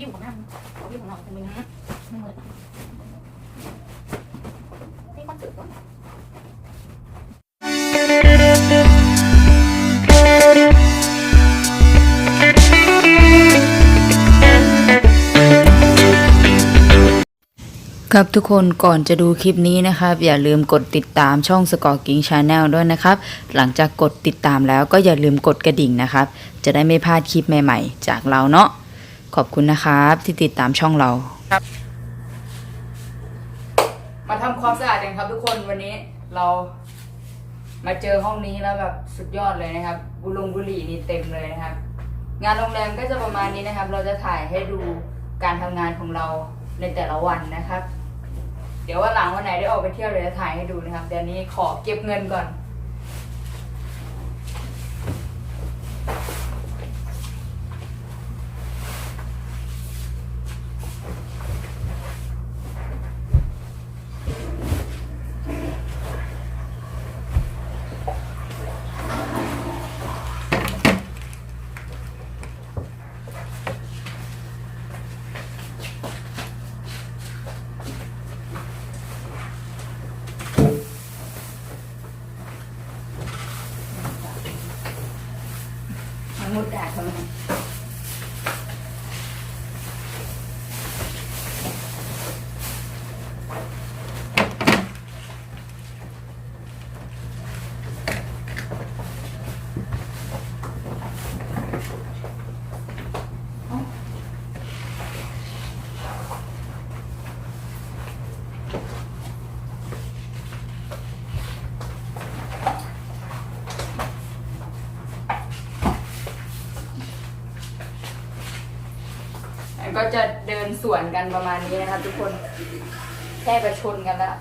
ยิ้วของน้ำเอยิ้วของเราจะมึงนะมึงเลยนี่มันสุดแล้วครับทุกคนก่อนจะดูคลิปนี้นะครับ อย่าลืมกดติดตามช่องสกอร์กิ้งชาแนลด้วยนะครับ หลังจากกดติดตามแล้วก็อย่าลืมกดกระดิ่งนะครับ จะได้ไม่พลาดคลิปใหม่ๆ จากเราเนาะ ขอบคุณนะครับที่ติดตามช่องเรามาทำความสะอาดกันครับทุกคนวันนี้เรามาเจอห้องนี้แล้วแบบสุดยอดเลยนะครับ บุลงบุหรี่นี่เต็มเลยนะครับ งานโรงแรมก็จะประมาณนี้นะครับ เราจะถ่ายให้ดูการทำงานของเราในแต่ละวันนะครับ เดี๋ยววันหลังวันไหนได้ออกไปเที่ยวเดี๋ยวจะถ่ายให้ดูนะครับเดี๋ยวนี้ขอเก็บเงินก่อน ก็จะเดินสวนกันประมาณนี้นะครับทุกคนแค่ประชนกันแล้ว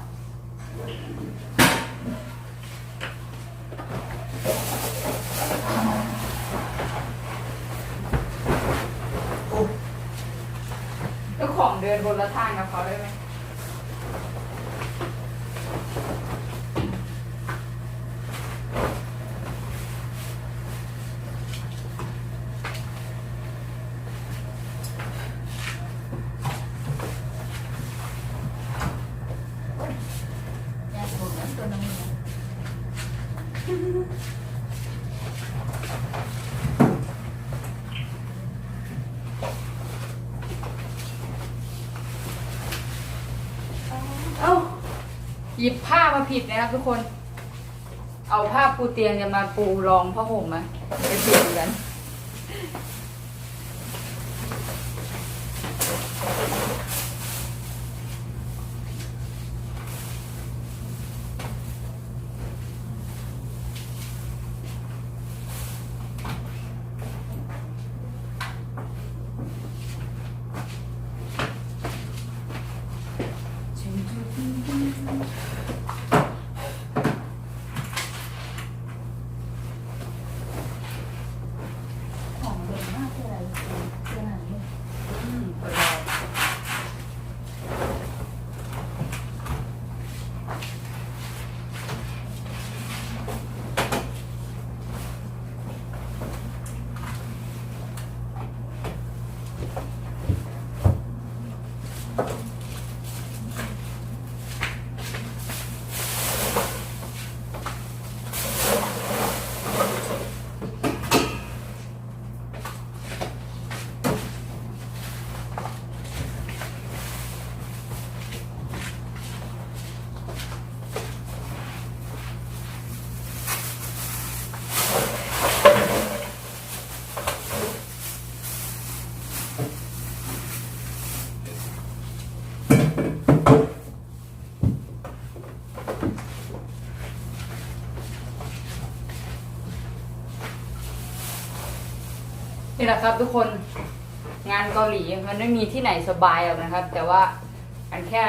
เจ้าของเดินบนละทางกับเขาได้ไหม แยกผมนั้นตัวน้ำมัน เอ้า หยิบผ้ามาผิดนะครับทุกคน เอาผ้าปูเตียงจะมาปูรองผ้าห่มมาไปเปลี่ยนกัน ของเดิมมากเนี่แหละครับทุกคนงานเกาหลีมันไม่มีที่ไหนสบายหรอกนะครับ แต่ว่ามันแค่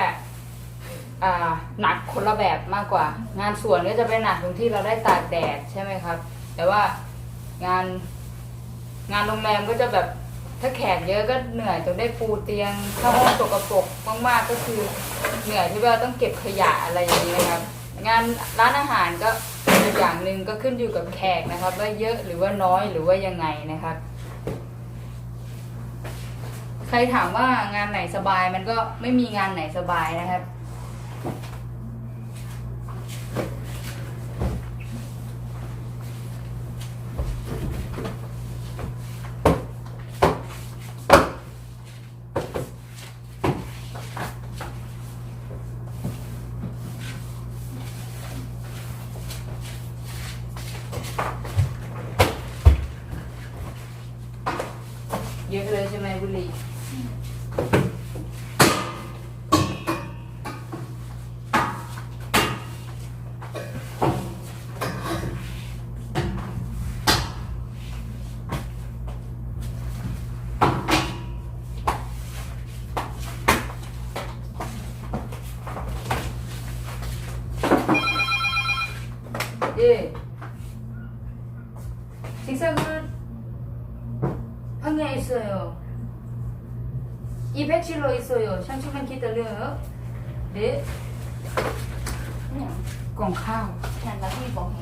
หนักคนละแบบมากกว่า งานสวนก็จะไปหนักตรงที่เราได้ตากแดดใช่ไหมครับ แต่ว่างานงานโรงแรมก็จะแบบถ้าแขกเยอะก็เหนื่อยจนได้ปูเตียงถ้าห้องตกกระปรกมากๆก็คือเหนื่อยที่ว่าต้องเก็บขยะอะไรอย่างนี้นะครับ งานร้านอาหารก็อีกอย่างหนึ่งก็ขึ้นอยู่กับแขกนะครับ ว่าเยอะหรือว่าน้อยหรือว่ายังไงนะครับ รถามว่างานไหนสบายมันก็ไม่มีงานไหนสบายนะครับ เยอะเลยใช่ไหมบุรี 예. 식사는 방에 있어요. 207로 있어요. 잠시만 기다려. 네. 그냥 공카오. 그냥 나비 먹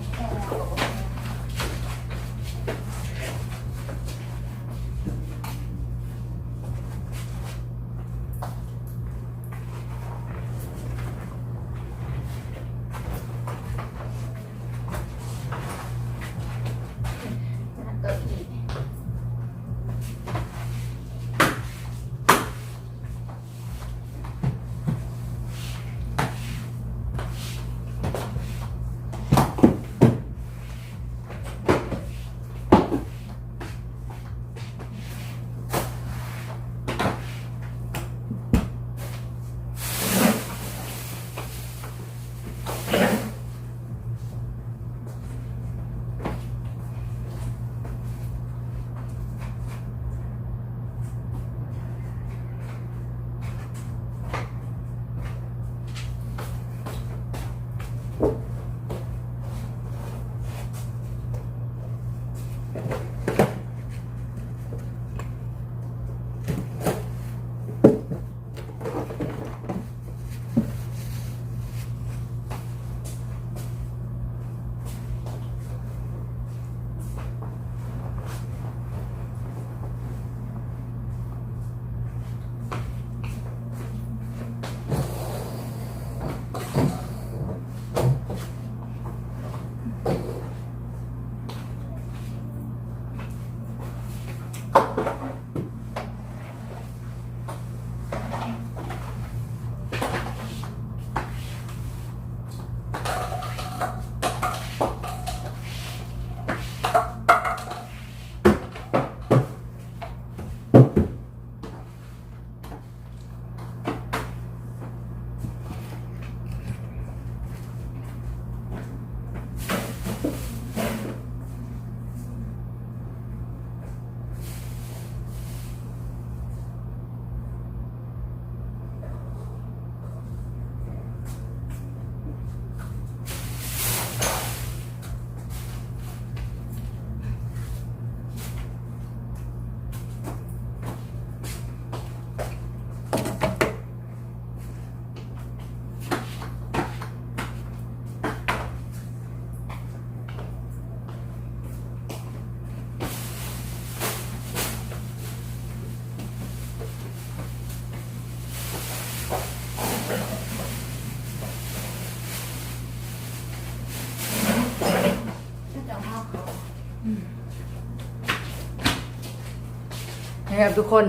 นะครับทุกคน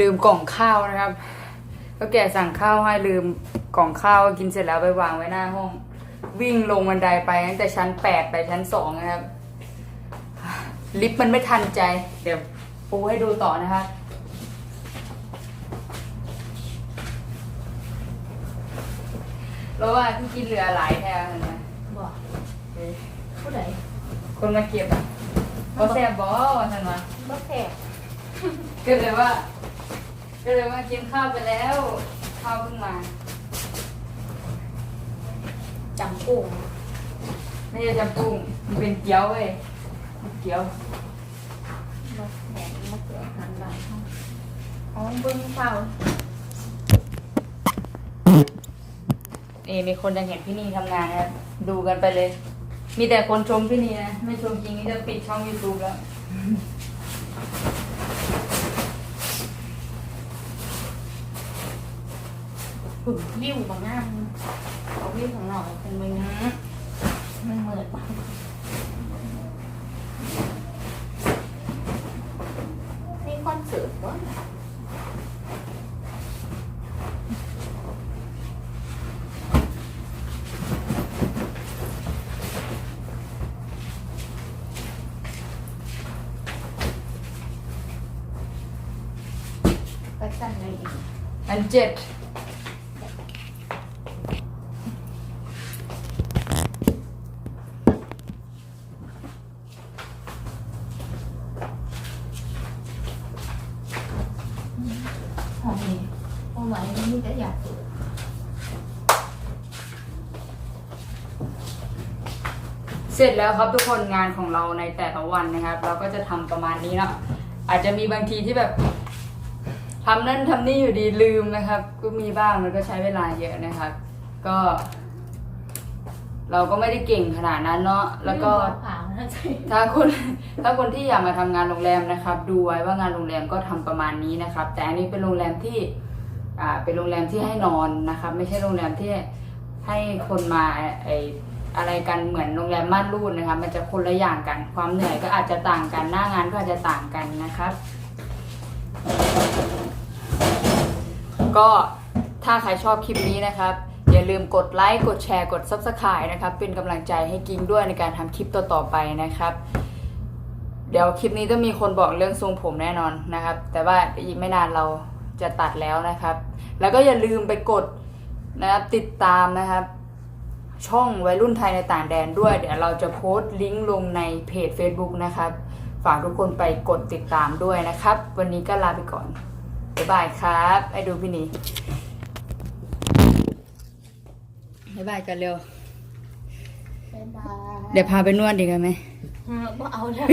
ลืมกล่องข้าวนะครับ ก็แกสั่งข้าวให้ลืมกล่องข้าวกินเสร็จแล้วไปวางไว้หน้าห้อง วิ่งลงบันไดไปตั้งแต่ชั้นแปดไปชั้นสองนะครับ ลิฟต์มันไม่ทันใจ เดี๋ยวปูให้ดูต่อนะคะแล้วว่าที่กินเหลือหลายแท้เห็นไหมบอกเอ้ยผู้ใด คนมาเก็บอะก็แซ่บบอวันนั้นวะบ่แพกก็เลยว่า ก็เลยว่ากินข้าวไปแล้วข้าวเพิ่งมาจำกุ้งไม่ใช่จำปุ้งมันเป็นเกี๊ยวเว้ยเกี๊ยวบ่แพกมาเกี่ยวหันหลังเขาอ๋อเบิ้งเปล่านี่มีคนจะเห็นพี่นีทำงานนะครับดูกันไปเลย มีแต่คนชมพี่นี่นะ ไม่ชมจริงนี่จะปิดช่องยูทูบแล้ว วิวบองหน้ามึงเอาวิวของหน่อยเป็นมึงนะมึงเหมือนนี่คอนเสิร์ตวะ ไปสั่นเลยอีกอันเจ็ดหอมนี่หอมไหวนี่ก็อยากเสร็จแล้วครับทุกคนงานของเราในแต่ละวันนะครับ เราก็จะทำประมาณนี้เนาะอาจจะมีบางทีที่แบบ ทำนั่นทำนี่อยู่ดีลืมนะครับ ก็มีบ้างมันก็ใช้เวลาเยอะนะครับ ก็ เราก็ไม่ได้เก่งขนาดนั้นเนาะแล้วก็ผ่านนะใช่ถ้าคนถ้าคนที่อยากมาทำงานโรงแรมนะครับ ดูไว้ว่างานโรงแรมก็ทำประมาณนี้นะครับ แต่อันนี้เป็นโรงแรมที่อ่าเป็นโรงแรมที่ให้นอนนะครับ ไม่ใช่โรงแรมที่ให้คนมาไออะไรกันเหมือนโรงแรมม่านรูดนะครับ มันจะคนละอย่างกัน ความเหนื่อยก็อาจจะต่างกันหน้างานก็อาจจะต่างกันนะครับ ก็ถ้าใครชอบคลิปนี้นะครับ อย่าลืมกดไลค์กดแชร์กด Subscribe นะครับ เป็นกำลังใจให้กิ้งด้วยในการทำคลิปต่อๆไปนะครับ เดี๋ยวคลิปนี้ต้องมีคนบอกเรื่องทรงผมแน่นอนนะครับ แต่ว่าอีกไม่นานเราจะตัดแล้วนะครับ แล้วก็อย่าลืมไปกดนะครับติดตามนะครับ ช่องวัยรุ่นไทยในต่างแดนด้วย เดี๋ยวเราจะโพสต์ลิงก์ลงในเพจ Facebook นะครับ ฝากทุกคนไปกดติดตามด้วยนะครับ วันนี้ก็ลาไปก่อน บ๊ายบายครับไปดูพี่นี่บ๊ายบายกันเร็วเดี๋ยวพาไปนวดดีกันไหม อ่าเอาแล้ว